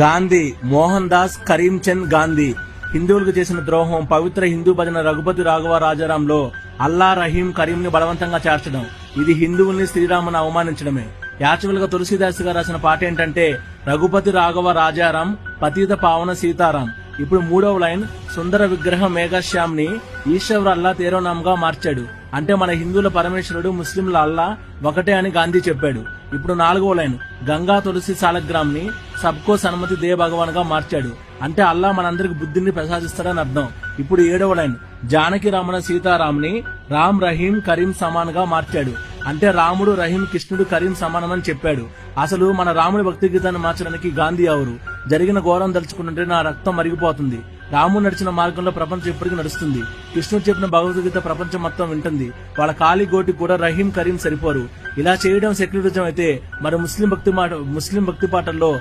గాంధీ మోహన్ దాస్ కరీంచంద్ గాంధీ. హిందువులకు చేసిన ద్రోహం పవిత్ర హిందూ భజన రఘుపతి రాఘవ రాజారాంలో అల్లా రహీం కరీంని బలవంతంగా చేర్చడం. ఇది హిందువుల్ని శ్రీరాముని అవమానించడమే. యాచువల్ తులసిదాస్ గారు రాసిన పాట ఏంటంటే రఘుపతి రాఘవ రాజారాం పతిత పావన సీతారాం. ఇప్పుడు మూడవ లైన్ సుందర విగ్రహ మేఘశ్యామ్ని ఈశ్వర్ అల్లా తేరోనాంగా మార్చాడు. అంటే మన హిందువుల పరమేశ్వరుడు ముస్లింల అల్లా ఒకటే అని గాంధీ చెప్పాడు. ఇప్పుడు నాలుగవ లైన్ గంగా తులసి సాలగ్రామ్ని సబ్కో సన్మతి దే భగవాన్గా మార్చాడు. అంటే అల్లా మనందరికి బుద్ధిని ప్రసాదిస్తాడని అర్థం. ఇప్పుడు ఏడవ లైన్. జానకి రామణ సీతారాంని రామ్ రహీం కరీం సమాన్గా మార్చాడు. అంటే రాముడు రహీం కృష్ణుడు కరీం సమానమని చెప్పాడు. అసలు మన రాముడి భక్తి గీతాన్ని మార్చడానికి గాంధీ ఎవరు? జరిగిన ఘోరం తలుచుకుంటుంటే నా రక్తం మరిగిపోతుంది. రాముడు నడిచిన మార్గంలో ప్రపంచం ఇప్పటికీ నడుస్తుంది. కృష్ణుడు చెప్పిన భగవద్గీత ప్రపంచం మొత్తం వింటుంది. వాళ్ళ కాళీ గోటి కూడా రహీం కరీం సరిపోరు. ఇలా చేయడం సెక్యులరిజం అయితే మరి ముస్లిం భక్తి మాట ముస్లిం భక్తి పాటల్లో